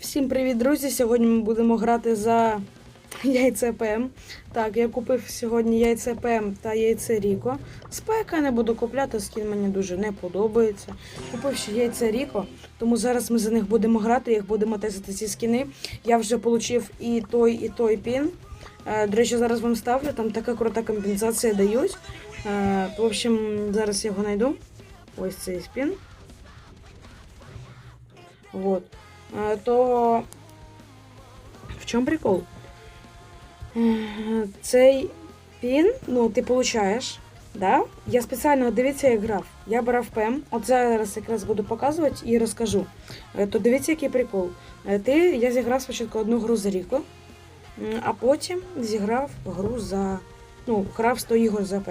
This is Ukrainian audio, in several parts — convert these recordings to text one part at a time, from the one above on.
Всім привіт, друзі! Сьогодні ми будемо грати за яйце ПМ. Так, я купив сьогодні яйце ПМ та яйце Ріко. Спека не буду купляти, скін мені дуже не подобається. Купив ще яйце Ріко, тому зараз ми за них будемо грати, їх будемо тестити ці скіни. Я вже отримав і той, і той пін. Е, До речі, зараз вам ставлю, там така крута компенсація дають. Е, В общем, зараз його знайду. Ось цей спін. Вот. Е, То в чому прикол? Е, Цей пін, ну, ти получаєш, да? Я спеціально дивіться, як грав. Я брав ПМ, от зараз якраз буду показувати і розкажу. Е, То дивіться, який прикол. Ти, я зіграв спочатку одну гру за Ріко, м, а потім зіграв гру за. Ну, грав 100 ігор за ПМ.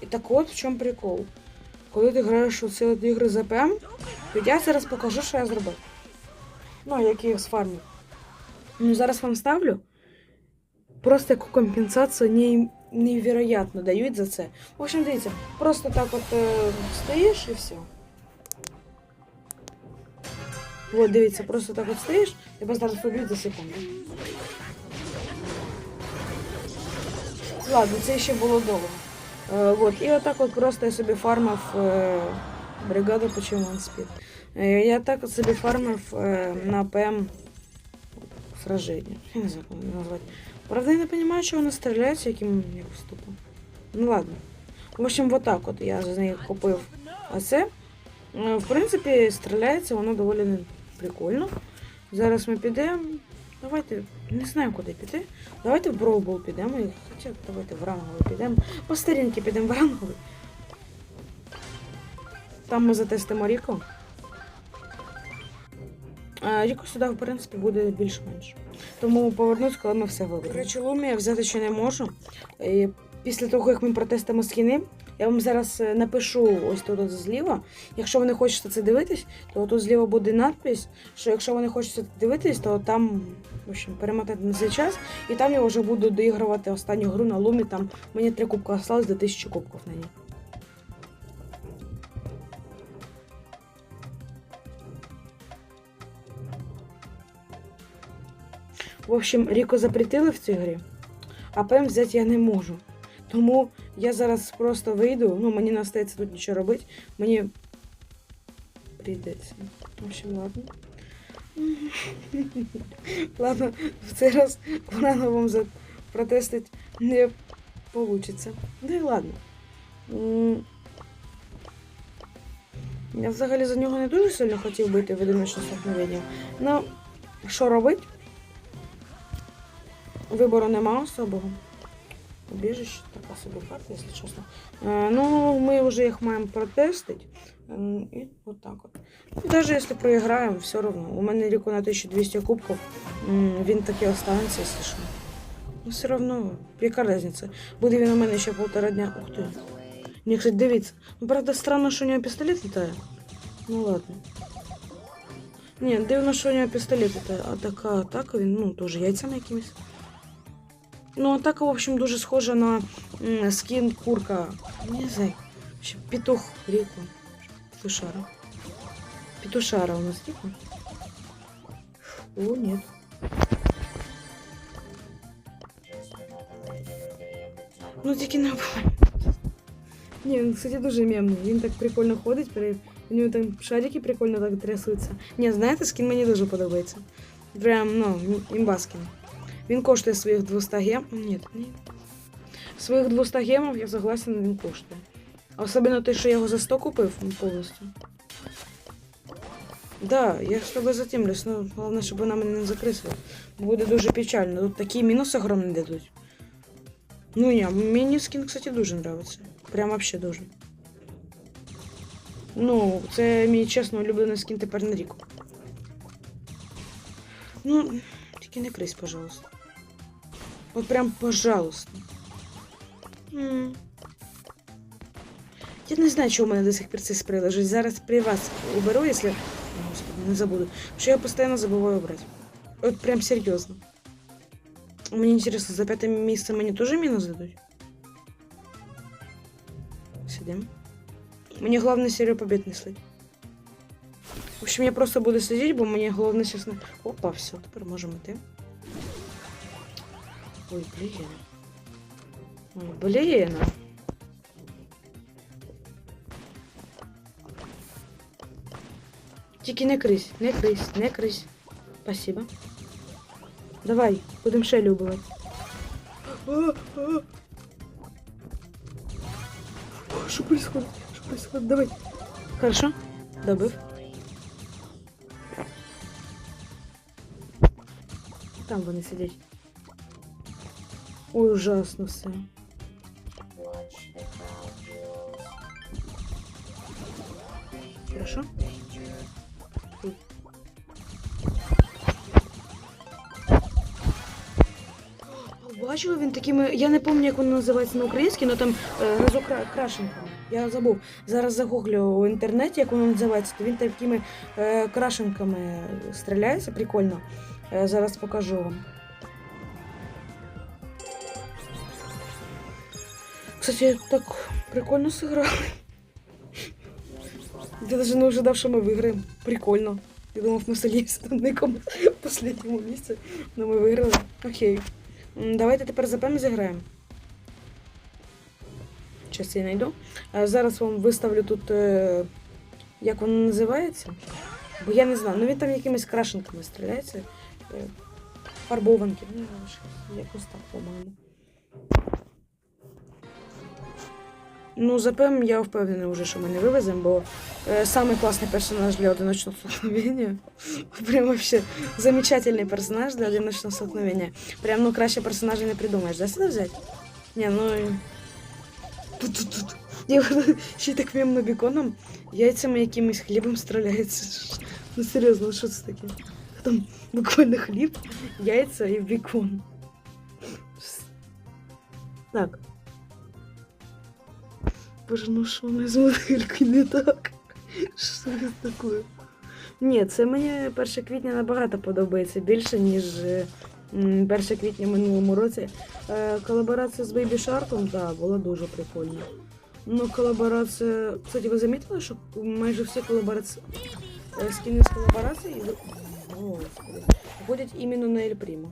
І так от в чому прикол. Коли ти граєш у ці ігри за ПМ, то я зараз покажу, що я зробив. Ну, як я їх сфармив. Ну, зараз вам ставлю. Просто яку компенсацію не, невероятно дають за це. В общем, дивіться, просто так от е, стоїш і все. Вот, дивіться, просто так от стоїш, тебе зараз поб'ють за секунду. Ладно, це ще було довго. Е, вот, і отак от просто я собі фармив е, бригаду почему он спит. Е, я так от собі фармив е, на ПМ сраження. Я не знаю, як воно назвати. Правда, я не розумію, що воно стріляється, яким як вступом. Ну ладно. В общем, вот так от я з неї купив оце. Е, В принципі, стріляється воно доволі прикольно. Зараз ми підемо. Давайте, не знаю, куди піти. Давайте в Броубол підемо. Хоча давайте в ранговий підемо. По старінки підемо в ранговий. Там ми затестимо Ріко. Ріко сюди, в принципі, буде більш-менш. Тому повернусь, коли ми все виберемо. Речі, Лумі я взяти ще не можу. І після того, як ми протестимо скіни, я вам зараз е, напишу ось тут зліва. Якщо ви не хочете це дивитись, то тут зліва буде надпись, що якщо ви не хочете дивитись, то там в общем, перемотати на цей час, і там я вже буду доігрувати останню гру на лумі. Там мені три кубка осталось до тисячі кубків на ній. В общем, Ріко запретили в цій грі, а ПМ взяти я не можу. Тому я зараз просто вийду, ну мені не остається тут нічого робити. Мені прийдеться. В общем, ладно. Ладно, в цей раз рано вам протестить не получиться. Да і ладно. Я взагалі за нього не дуже сильно хотів бити в одиночне столкновення. Ну, що робить? Вибору нема особого. Убіжище, така собі карта, якщо чесно. Е, ну, ми вже їх маємо протестити. Ем, І от так от. Навіть якщо проіграємо, все одно. У мене ріку на 1200 кубків, він таки останеться, якщо що. Ну, все одно, яка різниця? Буде він у мене ще полтора дня. Ух ти. Ні, кстати, дивіться. Ну, правда, странно, що у нього пістолет літає. Ну ладно. Ні, дивно, що у нього пістолет літає. А така атака, він, ну, теж яйцями якимись. Ну, атака, в общем, дуже схожа на м, скін курка. Не знаю. Ще петух ріку. Петушара. Петушара у нас типа. О, нет. Ну, тільки не буває. Ні, він, кстати, дуже мемний. Він так прикольно ходить, при- у нього там шарики прикольно так трясуться. Ні, знаєте, скін мені дуже подобається. Прям, ну, імба скін. Він коштує своїх 200 гем. Ні, ні. Своїх 200 гемов, я согласен, він коштує. Особливо те, що я його за 100 купив повністю. Да, я з тобою затімлюсь, ну головне, щоб вона мене не закрисила. Буде дуже печально. Тут такі мінуси огромні дадуть. Ну ні, мені скін, кстати, дуже нравиться. Прям вообще дуже. Ну, це мій чесно улюблений скін тепер на рік. Ну, тільки не крись, пожалуйста. От прям, пожалуйста. М. Я не знаю, чого у мене до сих пір спрей лежить. Зараз при вас уберу, якщо... О, Господи, не забуду. Що я постійно забуваю убрати. От прям серйозно. Мені интересно, за п'яте місце мені теж мінус дадуть? Сидим. Мені головне серію побед не слить. В общем, я просто буду сидіти, бо мені головне зараз не... Опа, все, тепер можемо йти. Ой, блін. Ой, блін. Тільки не крись, не крись, не крись. Спасибо. Давай, будемо. А, а. Что происходит? Что происходит? Давай. Хорошо? Добив. Там вони сидять. Ой, ужасно все. Хорошо? Бачила він такими. Я не пам'ятаю, як воно називається на українській, але там е, разокрашенками. Я забув. Зараз загуглю в інтернеті, як воно називається, то він такими е, крашенками стріляється, прикольно. Е, зараз покажу вам. Кстати, так прикольно сыграли. Я даже не ожидав, що ми виграємо. Прикольно. Я думав, ми солімся на якому останньому місці, але ми виграли. Окей. Давайте тепер за ПЕМ зіграємо. Щас я знайду. Зараз вам виставлю тут, е, як воно називається. Бо я не знаю. Ну він там якимись крашенками стріляється. Е, Фарбованки. Ну, якось так, по-моєму. Ну, за ПЕМ я впевнена вже, що ми не вивеземо, бо е, самий класний персонаж для одиночного столкновення. Прям вообще замечательний персонаж для одиночного столкновення. Прям ну краще персонажа не придумаєш. Да, сюди взяти? Ні, ну. Тут-тут-тут. І ще й так мемно біконом яйцями якимось хлібом стріляється. Ну серйозно, що це таке? Там буквально хліб, яйця і бікон. Так. Боже, ну що не з моделькою не так? Що це таке? Ні, це мені 1 квітня набагато подобається більше, ніж е, 1 квітня минулому році. Е, колаборація з Baby Shark, да, була дуже прикольна. Ну, колаборація. Кстати, ви замітили, що майже всі колаборації е, скини з колаборації виходять іменно на Ель Прімо.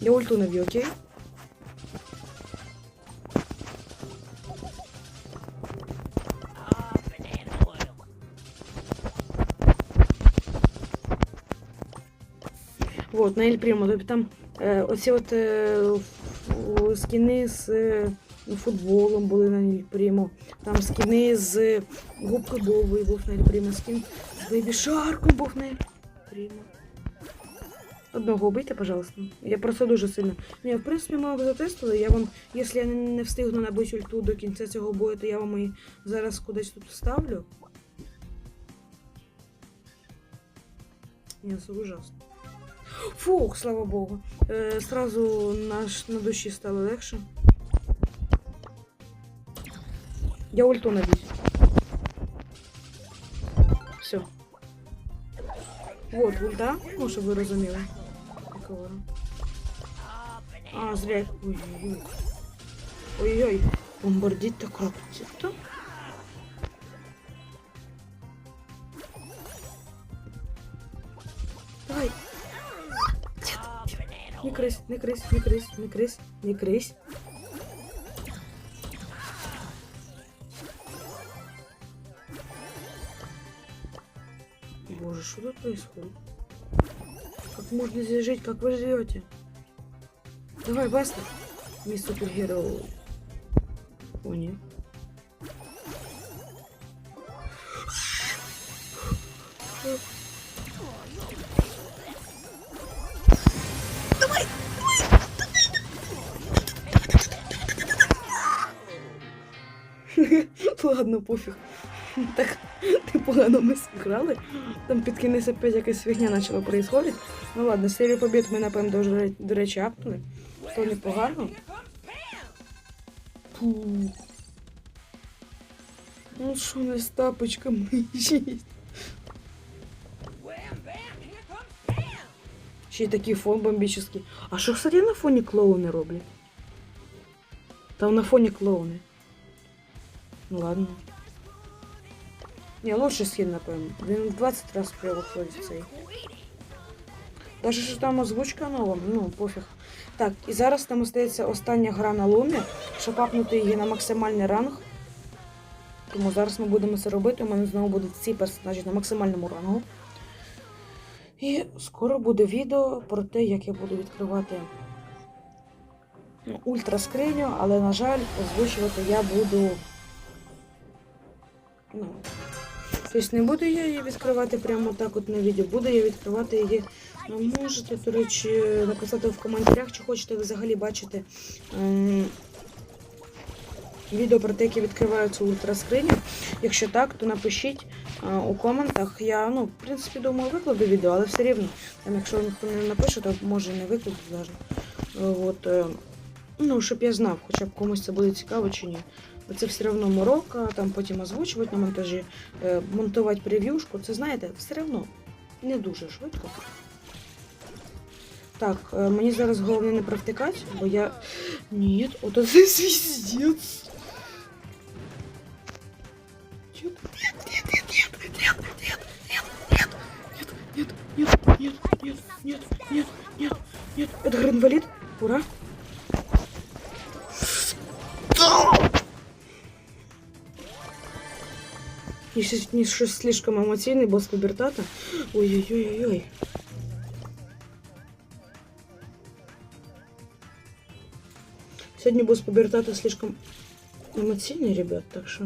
Я ульту наб'ю, окей? Вот, на Ель. Тобто там е, оці от е, скіни з е, футболом були на Ель. Там скіни з губкою Бовою був на Ель Прімо. Скін з Бейбі був на Ель. Одного убийте, пожалуйста. Я просто дуже сильно. Ні, в принципі, ми затестили. Я вам, якщо я не, не встигну набити ульту до кінця цього бою, то я вам її зараз кудись тут вставлю. Ні, це ужасно. Фух, слава Богу. Е, сразу наш, на душі стало легше. Я ульту наб'юсь. Все. Вот, ульта. Ну, щоб ви розуміли. А, зря. Ой-ой-ой. Ой-ой. Бомбардіть так робить. Крись, не крись, не крись, не крись, не крись. Боже, что тут происходит? Как можно здесь жить? Как вы живете? Давай, баста. Мисс Супергеро. О, нет. Ладно, пофіг. Так непогано ми зіграли. Там під кінець опять якась фігня почала происходити. Ну ладно, серію побід ми, напевно, дуже, до речі, апнули. То непогано. Фу. Ну що не з тапочками їсть? Ще й такий фон бомбічний. А що, кстати, на фоні клоуни роблять? Там на фоні клоуни. Ну ладно. Ні, лучший скін, напевно. Він в 20 разів виходить цей. Даже що там озвучка нова, ну пофіг. Так, і зараз нам остається остання гра на лумі, щоб апнути її на максимальний ранг. Тому зараз ми будемо це робити. У мене знову будуть всі персонажі на максимальному рангу. І скоро буде відео про те, як я буду відкривати ну, ультраскриню, але, на жаль, озвучувати я буду. Ну, тобто не буду я її відкривати прямо так от на відео, буду я відкривати її. Можете, до речі, написати в коментарях, чи хочете ви взагалі бачити ем, відео про те, як я відкриваю цю. Якщо так, то напишіть е, у коментах. Я, ну, в принципі, думаю, викладу відео, але все рівно, там, якщо ніхто не напише, то може не викладу навіть. Е, ну, щоб я знав, хоча б комусь це буде цікаво чи ні. Це все одно морока, там потім озвучувати на монтажі, е, монтувати прев'юшку. Це знаєте, все одно не дуже швидко. Так, е, мені зараз головне не провтикати, бо я. Ні, ото це звіздець. Нет, нет, нет, нет, нет, нет, нет, нет, нет, нет, нет. нет, нет, нет, нет, нет. Это гринвалид? Ура! Если не щось слишком емоційний, бо з пубертата. Ой-ой-ой-ой. Сьогодні бос пубертата слишком емоційний, ребят, так що.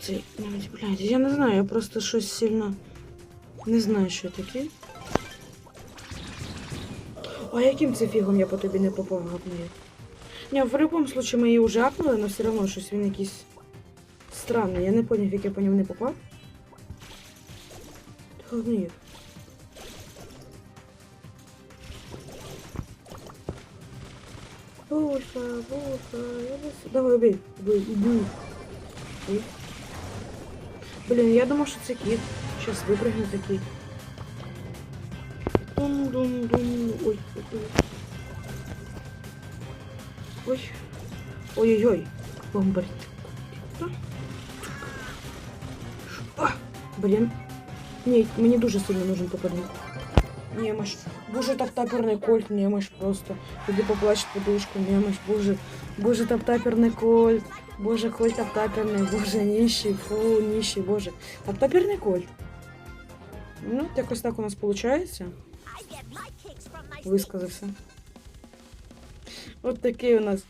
Це, блядь, я не знаю, я просто щось сильно не знаю, що таке. А яким це фігом я по тобі не попав гапнує? Ні, в будь-якому случае ми її вже апнули, але все одно щось він якийсь странний. Я не поняв, як я по ньому не попав. Ти гавнує. Буша, буша, я не с- Давай, убей, убей, убей. Ой. Блін, я думав, що це кіт. Зараз випрыгне такий. Дум-дум-дум. Ой, ой, ой. Ой. Ой-ой-ой. Бомбарь. А, блін. Ні, мені дуже сильно нужен попадник. Немощ. Боже, таптаперний кольт, немощ просто. Іди поплач в подушку, немощ, боже. Боже, таптаперний кольт. Боже, кольт таптаперний, боже, нищий, фу, нищий, боже. Таптаперний кольт. Ну, от якось так у нас виходить. Висказався. От такий у нас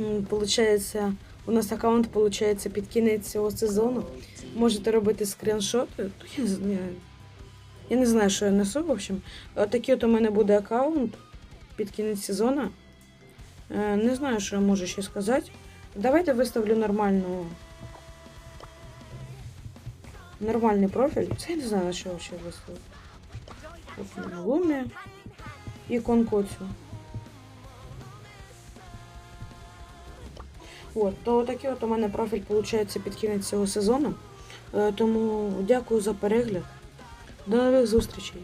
м, получається. У нас аккаунт получається під кінець цього сезону. Можете робити скріншоти. То я, з- я, не знаю, що я несу, в общем. Отакий от у мене буде аккаунт під кінець сезону. Е, Не знаю, що я можу ще сказати. Давайте виставлю нормальну. Нормальний профіль. Це я не знаю, на що ще виставити. Лумі і конкоцю. От, то такий от у мене профіль виходить під кінець цього сезону. Е, Тому дякую за перегляд. До нових зустрічей.